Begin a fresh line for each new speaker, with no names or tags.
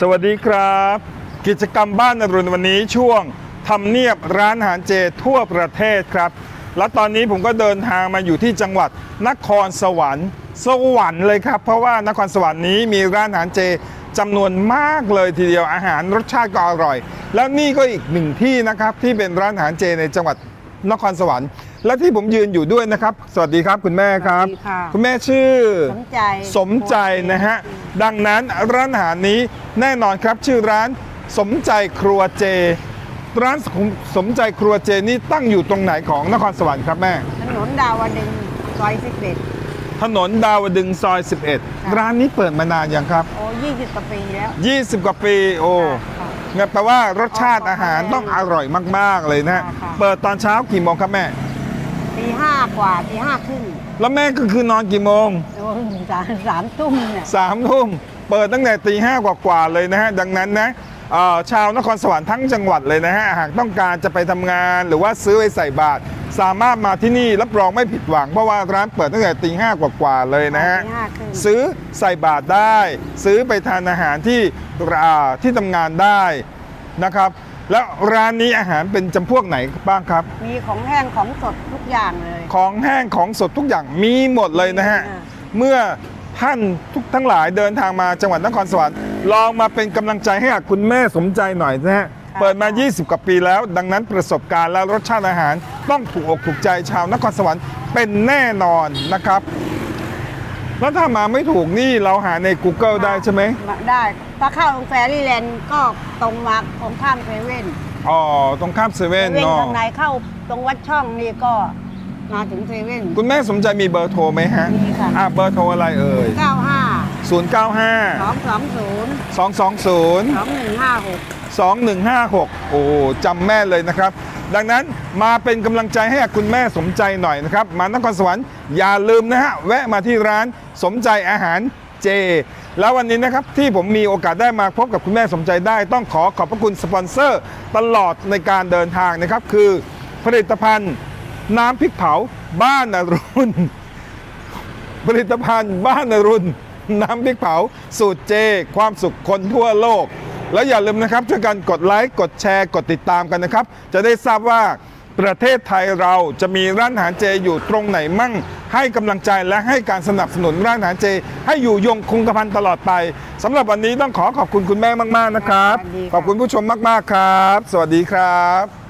สวัสดีครับ กิจกรรมบ้านอรุณวันนี้ช่วงทำเนียบร้านอาหารเจทั่วประเทศครับ และตอนนี้ผมก็เดินทางมาอยู่ที่จังหวัดนครสวรรค์ สวรรค์เลยครับ เพราะว่านครสวรรค์นี้มีร้านอาหารเจจำนวนมากเลยทีเดียวอาหารรสชาติก็อร่อย แล้วนี่ก็อีกหนึ่งที่นะครับที่เป็นร้านอาหารเจในจังหวัดนครสวรรค์ และที่ผมยืนอยู่ด้วยนะครับ สวัสดีครับคุณแม่ครับ
สวัสดีค่ะ
คุณแม่ชื่อ
สมใจ
สมใจนะฮะ ดังนั้นร้านอาหารนี้แน่นอนครับชื่อร้านสมใจครัวเจ ร้านสมสมใจครัวเจนี่ตั้งอยู่ตรงไหนของนครสวรรค์ครับแม่
ถนนดาวดึงส์ซอยสิบเอ็ด
ถนนดาวดึงซอย 11 ร้านนี้เปิดมานานยังครับ
โอ้ยี่สิบกว่าปีแล้ว
20 กว่าปีโอ้
ค่ะ
งั้นแปลว่ารสชาติอาหารต้องอร่อยมาก ๆ เลยนะฮะ
ค่ะ
เปิดตอนเช้ากี่โมงครับแม่
ตีห้ากว่าตีห้าครึ่ง
แล้วแม่ก็คือนอนกี่โมง
โอ้สามสามทุ่มเนี่ย
สามทุ่มเปิดตั้งแต่ตีห้ากว่าๆเลยนะฮะดังนั้นนะเอ่อชาวนครสวรรค์ทั้งจังหวัดเลยนะฮะหากต้องการจะไปทำงานหรือว่าซื้อไปใส่บาตรสามารถมาที่นี่รับรองไม่ผิดหวัง เพราะว่าร้านเปิดตั้งแต่ตีห้ากว่าๆเลยนะฮะ
ตีห้าครึ่ง
ซื้อใส่บาตรได้ ซื้อไปทานอาหารที่อ่าที่ทำงานได้นะครับ แล้วร้านนี้อาหารเป็นจำพวกไหนบ้างครับ
มีของแห้งของสดทุกอย่างเลย
ของแห้งของสดทุกอย่างมีหมดเลยนะฮะ
อ่า
เมื่อท่านทุกทั้งหลายเดินทางมาจังหวัดนครสวรรค์ลองมาเป็นกำลังใจให้กับคุณแม่สมใจหน่อยนะฮะ เปิดมา 20 กว่าปีแล้ว ดังนั้นประสบการณ์และรสชาติอาหาร ต้องถูกอกถูกใจชาวนครสวรรค์เป็นแน่นอนนะครับ แล้วถ้ามาไม่ถูกนี่เราหาใน Google ได้ใช่ไหม
มาได้ ถ้าเข้าโรงแฟรี่แลนด์ก็ตรงมาตรงข้ามเซเว่น
อ๋อตรงข้ามเซ
เซ
เว่น
เว่น
เนาะ
ข้างในเข้าตรงวัดช่องนี่ก็มาถึงเซเว่น
คุณแม่สมใจมีเบอร์โทรไหมฮะ
มีค่ะ
อะเบอร์โทรอะไรเอ่ย
เก้าห้าส
095
องสองศูนย์
220
สองหนึ่งห้าหก
2156 โอ้จำแม่นเลยนะครับ ดังนั้นมาเป็นกำลังใจให้กับคุณแม่สมใจหน่อยนะครับ มานครสวรรค์อย่าลืมนะฮะ แวะมาที่ร้านสมใจอาหารเจ แล้ววันนี้นะครับที่ผมมีโอกาสได้มาพบกับคุณแม่สมใจได้ต้องขอขอบพระคุณสปอนเซอร์ตลอดในการเดินทางนะครับ คือผลิตภัณฑ์น้ำพริกเผาบ้านอรุณ ผลิตภัณฑ์บ้านอรุณ น้ำพริกเผา สูตรเจ ความสุขคนทั่วโลก แล้วอย่าลืมนะครับช่วยกันกดไลค์กดแชร์กดติดตามกันนะครับ จะได้ทราบว่า ประเทศไทยเราจะมีร้านอาหารเจอยู่ตรงไหนมั่ง ให้กำลังใจและให้การสนับสนุนร้านอาหารเจ ให้อยู่ยงคงกระพันตลอดไปสำหรับวันนี้ต้องขอขอบคุณคุณแม่มาก ๆนะครับ ขอบคุณผู้ชมมาก ๆ ครับ สวัสดีครับ